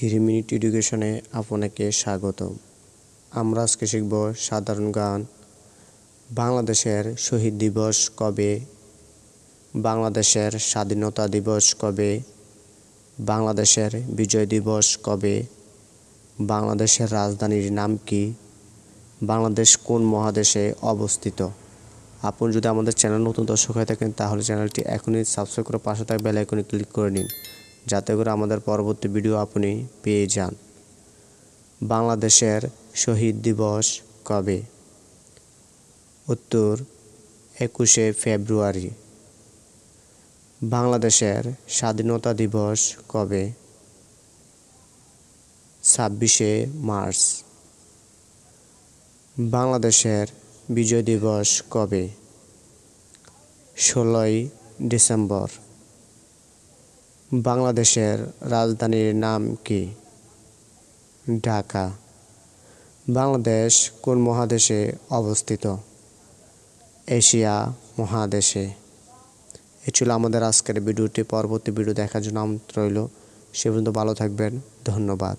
Three minute এডুকেশনে আপনাকে স্বাগত আমরা আজকে শিখব সাধারণ গান। বাংলাদেশের শহীদ দিবস কবে? বাংলাদেশের স্বাধীনতা দিবস কবে? বাংলাদেশের বিজয় দিবস কবে? বাংলাদেশের রাজধানীর নাম কি? বাংলাদেশ কোন মহাদেশে অবস্থিত? আপনি যদি আমাদের চ্যানেল নতুন দর্শক হয়ে থাকেন, তাহলে চ্যানেলটি এখনই সাবস্ক্রাইব করে পাশে থাকা বেল আইকনে ক্লিক করে নিন। যাতে করে আমাদের পরবর্তী ভিডিও আপনি পেয়ে যান। বাংলাদেশের শহীদ দিবস কবে? উত্তর, একুশে ফেব্রুয়ারি। বাংলাদেশের স্বাধীনতা দিবস কবে? ছাব্বিশে মার্চ। বাংলাদেশের বিজয় দিবস কবে? ষোলোই ডিসেম্বর। বাংলাদেশের রাজধানীর নাম কি? ঢাকা। বাংলাদেশ কোন মহাদেশে অবস্থিত? এশিয়া মহাদেশে। এ ছিল আমাদের আজকের ভিডিওটি। পরবর্তী ভিডিও দেখার জন্য আমন্ত্রণ রইল। সে পর্যন্ত ভালো থাকবেন। ধন্যবাদ।